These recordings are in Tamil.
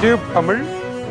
டியூப் தமிழ்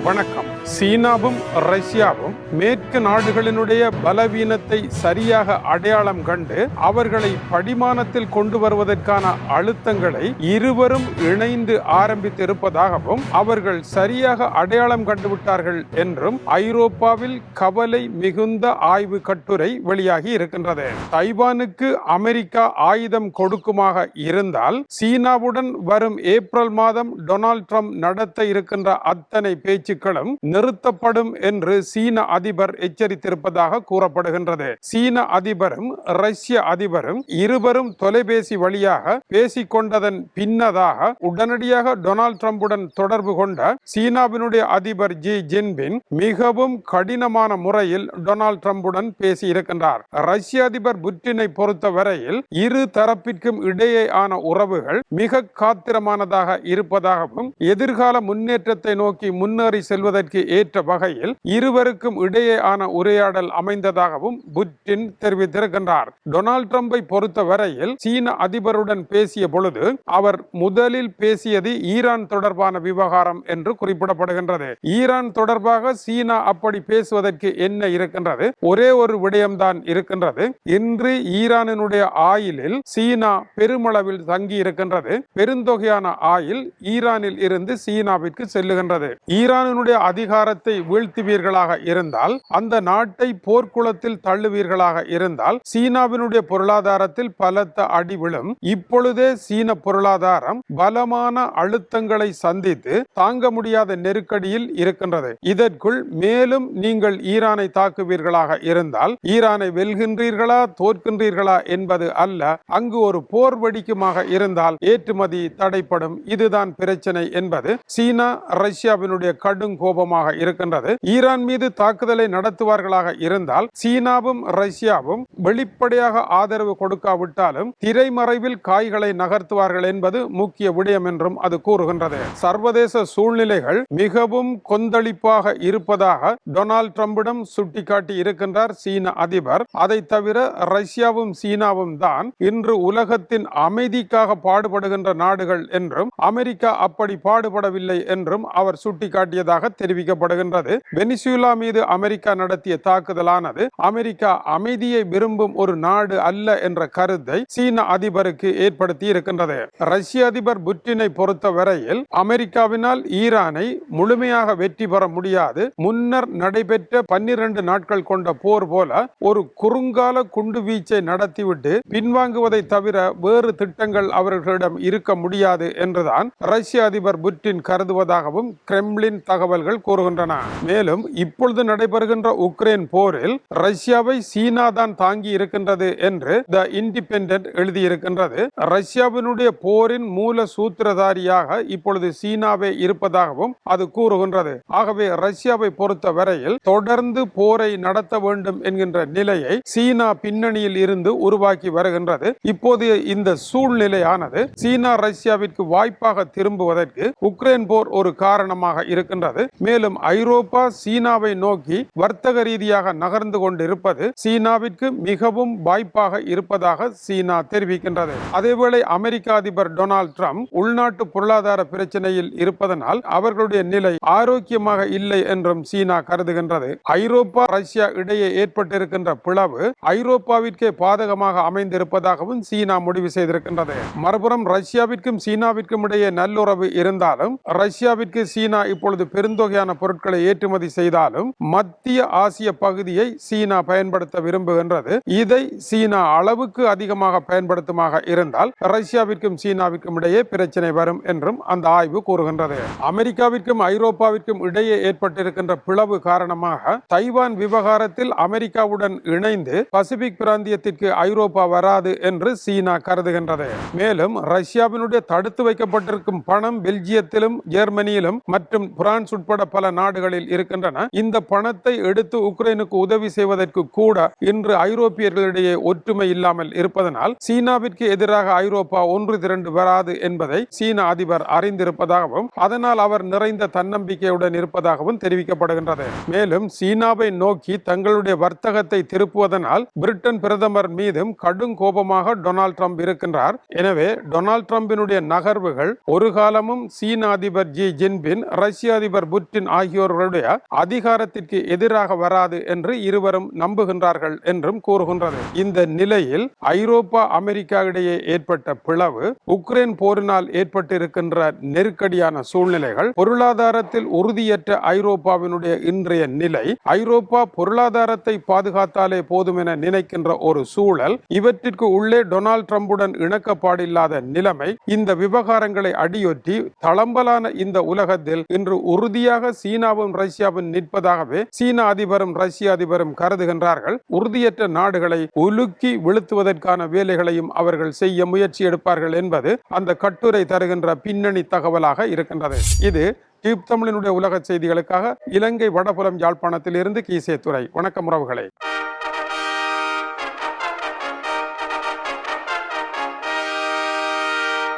வணக்கம். சீனாவும் ரஷ்யாவும் மேற்கு நாடுகளினுடைய பலவீனத்தை சரியாக அடையாளம் கண்டு அவர்களை படிமானத்தில் கொண்டு வருவதற்கான அழுத்தங்களை இருவரும் இணைந்து ஆரம்பித்திருப்பதாகவும் அவர்கள் சரியாக அடையாளம் கண்டுவிட்டார்கள் என்றும் ஐரோப்பாவில் கவலை மிகுந்த ஆய்வு கட்டுரை வெளியாகி இருக்கின்றது. தைவானுக்கு அமெரிக்கா ஆயுதம் கொடுக்குமாக இருந்தால் சீனாவுடன் வரும் ஏப்ரல் மாதம் டொனால்ட் ட்ரம்ப் நடத்த இருக்கின்ற அத்தனை பேச்சுக்களும் நிறுத்தப்படும் என்று சீன அதிபர் எச்சரித்திருப்பதாக கூறப்படுகின்றது. சீன அதிபரும் ரஷ்ய அதிபரும் இருவரும் தொலைபேசி வழியாக பேசிக் கொண்டதன் பின்னதாக உடனடியாக டொனால்ட் ட்ரம்புடன் தொடர்பு கொண்ட சீனாவினுடைய அதிபர் ஜி ஜின்பின் மிகவும் கடினமான முறையில் டொனால்ட் ட்ரம்புடன் பேசி இருக்கின்றார் ரஷ்ய அதிபர் புட்டினை பொறுத்த வரையில் இரு தரப்பிற்கும் இடையேயான உறவுகள் மிக காத்திரமானதாக இருப்பதாகவும் எதிர்கால முன்னேற்றத்தை நோக்கி முன்னேறி செல்வதற்கு ஏற்ற வகையில் இருவருக்கும் இடையேயான உரையாடல் அமைந்ததாகவும் புட்டின் தெரிவித்திருக்கின்றார். டொனால்ட் ட்ரம்பை பொறுத்த வரையில் சீன அதிபருடன் பேசிய பொழுது அவர் முதலில் பேசியது ஈரான் தொடர்பான விவகாரம் என்று குறிப்பிடப்படுகின்றது. ஈரான் தொடர்பாக சீனா அப்படி பேசுவதற்கு என்ன இருக்கின்றது? ஒரே ஒரு விடயம்தான் இருக்கின்றது. இன்று ஈரானினுடைய ஆயிலில் சீனா பெருமளவில் தங்கி இருக்கின்றது பெருந்தொகையான ஆயில் ஈரானில் இருந்து சீனாவிற்கு செல்லுகின்றது. ஈரான் ஈரானினுடைய அதிகாரத்தை வீழ்த்துவீர்களாக இருந்தால் அந்த நாட்டை போர்க்குளத்தில் தள்ளுவீர்களாக இருந்தால் சீனாவினுடைய பொருளாதாரத்தில் பலத்த அடி விழும். இப்பொழுதே சீன பொருளாதாரம் பலமான அழுத்தங்களை சந்தித்து தாங்க முடியாத நெருக்கடியில் இருக்கின்றது. இதற்குள் மேலும் நீங்கள் ஈரானை தாக்குவீர்களாக இருந்தால் ஈரானை வெல்கின்றீர்களா தோற்கின்றீர்களா என்பது அல்ல அங்கு ஒரு போர் வெடிக்குமாக இருந்தால் ஏற்றுமதி தடைப்படும். இதுதான் பிரச்சனை என்பது சீனா ரஷ்யாவினுடைய கடும் கோபமாக இருக்கின்றது. ஈரான் மீது தாக்குதலை நடத்துவார்களாக இருந்தால் சீனாவும் ரஷ்யாவும் வெளிப்படையாக ஆதரவு கொடுக்காவிட்டாலும் திரைமறைவில் காய்களை நகர்த்துவார்கள் என்பது முக்கிய விடயம் என்றும் அது கூறுகின்றது. சர்வதேச சூழ்நிலைகள் மிகவும் கொந்தளிப்பாக இருப்பதாக டொனால்ட் டிரம்பிடம் சுட்டிக்காட்டி இருக்கின்றார் சீன அதிபர். அதை தவிர ரஷ்யாவும் சீனாவும் தான் இன்று உலகத்தின் அமைதிக்காக பாடுபடுகின்ற நாடுகள் என்றும் அமெரிக்கா அப்படி பாடுபடவில்லை என்றும் அவர் சுட்டிக்காட்டியது தொடங்கியதாக தெரிவிக்கப்படுகின்றது. வெனிசுலா மீது அமெரிக்கா நடத்திய தாக்குதலானது அமெரிக்கா அமைதியை விரும்பும் ஒரு நாடு அல்ல என்ற கருத்தை சீன அதிபருக்கு ஏற்படுத்தி இருக்கின்றது ரஷ்ய அதிபர் புட்டினை பொறுத்த வரையில் அமெரிக்காவினால் ஈரானை முழுமையாக வெற்றி பெற முடியாது. முன்னர் நடைபெற்ற பன்னிரண்டு நாட்கள் கொண்ட போர் போல ஒரு குறுங்கால குண்டு வீச்சை நடத்திவிட்டு பின்வாங்குவதை தவிர வேறு திட்டங்கள் அவர்களிடம் இருக்க முடியாது என்றுதான் ரஷ்ய அதிபர் புட்டின் கருதுவதாகவும் கிரெம்ளின் தகவல்கள் கூறுகின்றன. மேலும் இப்பொழுது நடைபெறுகின்ற உக்ரைன் போரில் ரஷ்யாவை சீனா தான் தாங்கி இருக்கின்றது என்று த இண்டிபெண்ட் எழுதியிருக்கின்றது. ரஷ்யாவினுடைய போரின் மூல சூத்திரதாரியாக இப்பொழுது சீனாவே இருப்பதாகவும் அது கூறுகின்றது. ஆகவே ரஷ்யாவை பொறுத்த வரையில் தொடர்ந்து போரை நடத்த வேண்டும் என்கின்ற நிலையை சீனா பின்னணியில் இருந்து உருவாக்கி வருகின்றது. இப்போது இந்த சூழ்நிலையானது சீனா ரஷ்யாவிற்கு வாய்ப்பாக திரும்புவதற்கு உக்ரைன் போர் ஒரு காரணமாக இருக்கின்றது. மேலும் ஐரோப்பா சீனாவை நோக்கி வர்த்தக ரீதியாக நகர்ந்து கொண்டிருப்பது சீனாவிற்கு மிகவும் வாய்ப்பாக இருப்பதாக சீனா தெரிவிக்கின்றது. அதேவேளை அமெரிக்க அதிபர் டொனால்ட் ட்ரம்ப் உள்நாட்டு பொருளாதார பிரச்சனையில் இருப்பதனால் அவர்களுடைய நிலை ஆரோக்கியமாக இல்லை என்றும் சீனா கருதுகின்றது. ஐரோப்பா ரஷ்யா இடையே ஏற்பட்டிருக்கின்ற பிளவு ஐரோப்பாவிற்கே பாதகமாக அமைந்திருப்பதாகவும் சீனா முடிவு செய்திருக்கின்றது. மறுபுறம் ரஷ்யாவிற்கும் சீனாவிற்கும் இடையே நல்லுறவு இருந்தாலும் ரஷ்யாவிற்கு சீனா இப்பொழுது பெருந்தொகையான பொருட்களை ஏற்றுமதி செய்தாலும் மத்திய ஆசிய பகுதியை சீனா பயன்படுத்த விரும்புகின்றது. இதை சீனா அளவுக்கு அதிகமாக பயன்படுத்துமாக இருந்தால் ரஷ்யாவிற்கும் சீனாவிற்கும் இடையே பிரச்சனை வரும் என்றும் அந்த ஆய்வு கூறுகின்றது. அமெரிக்காவிற்கும் ஐரோப்பாவிற்கும் இடையே ஏற்பட்டிருக்கின்ற பிளவு காரணமாக தைவான் விவகாரத்தில் அமெரிக்காவுடன் இணைந்து பசிபிக் பிராந்தியத்திற்கு ஐரோப்பா வராது என்று சீனா கருதுகின்றது. மேலும் ரஷ்யாவினுடைய தடுத்து வைக்கப்பட்டிருக்கும் பணம் பெல்ஜியத்திலும் ஜெர்மனியிலும் மற்றும் பிரான்ஸ் பிரான்ஸ் உட்பட பல நாடுகளில் இருக்கின்றன. இந்த பணத்தை எடுத்து உக்ரைனுக்கு உதவி செய்வதற்கு கூட இன்று ஐரோப்பியர்களிடையே ஒற்றுமை இல்லாமல் இருப்பதனால் சீனாவிற்கு எதிராக ஐரோப்பா ஒன்று திரண்டு வராது என்பதை சீன அதிபர் அறிந்திருப்பதாகவும் அதனால் அவர் நிறைந்த தன்னம்பிக்கையுடன் இருப்பதாகவும் தெரிவிக்கப்படுகின்றது. மேலும் சீனாவை நோக்கி தங்களுடைய வர்த்தகத்தை திருப்புவதனால் பிரிட்டன் பிரதமர் மீதும் கடும் கோபமாக டொனால்ட் ட்ரம்ப் இருக்கின்றார். எனவே டொனால்ட் ட்ரம்பினுடைய நகர்வுகள் ஒரு காலமும் சீன அதிபர் ஜி ஜின்பின் ரஷ்ய அதிபர் அதிபர் புட்டின் ஆகியோருடைய அதிகாரத்திற்கு எதிராக வராது என்று இருவரும் நம்புகின்றார்கள் என்றும் கூறுகின்றது. இந்த நிலையில் ஐரோப்பா அமெரிக்கா இடையே ஏற்பட்ட பிளவு உக்ரைன் போரினால் ஏற்பட்டிருக்கின்ற நெருக்கடியான சூழ்நிலைகள் பொருளாதாரத்தில் உறுதியற்ற ஐரோப்பாவினுடைய இன்றைய நிலை ஐரோப்பா பொருளாதாரத்தை பாதுகாத்தாலே போதும் என நினைக்கின்ற ஒரு சூழல் இவற்றிற்கு உள்ளே டொனால்ட் ட்ரம்புடன் இணக்கப்பாடில்லாத நிலைமை இந்த விவகாரங்களை அடியொற்றி தளம்பலான இந்த உலகத்தில் இன்று உறுதியாக சீனாவும் ரஷ்யாவும் நிற்பதாகவே சீன அதிபரும் ரஷ்ய அதிபரும் கருதுகின்றார்கள். உறுதியற்ற நாடுகளை உலுக்கி வீழ்த்துவதற்கான வேலைகளையும் அவர்கள் செய்ய முயற்சி எடுப்பார்கள் என்பது அந்த கட்டுரை தருகின்ற பின்னணி தகவலாக இருக்கின்றது. இது டியூப் தமிழினுடைய உலக செய்திகளுக்காக இலங்கை வடபுறம் யாழ்ப்பாணத்தில் இருந்து கீசே துறை வணக்கம் உறவுகளே.